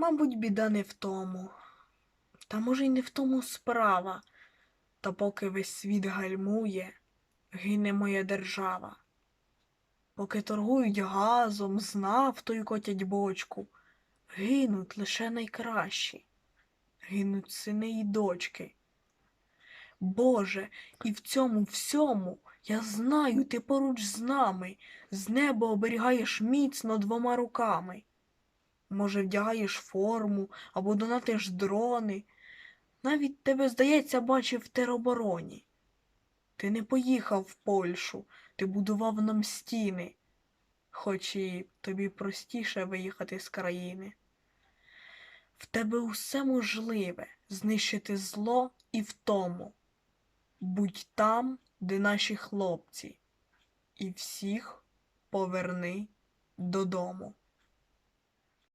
Мабуть, біда не в тому. Та може й не в тому справа. Та поки весь світ гальмує, гине моя держава. Поки торгують газом, з нафтою котять бочку, гинуть лише найкращі, гинуть сини і дочки. Боже, і в цьому всьому я знаю, ти поруч з нами, з неба оберігаєш міцно двома руками. Може, вдягаєш форму або донатиш дрони. Навіть тебе, здається, бачив в теробороні. Ти не поїхав в Польщу, ти будував нам стіни, хоч і тобі простіше виїхати з країни. В тебе усе можливе знищити зло і втому. Будь там, де наші хлопці, і всіх поверни додому.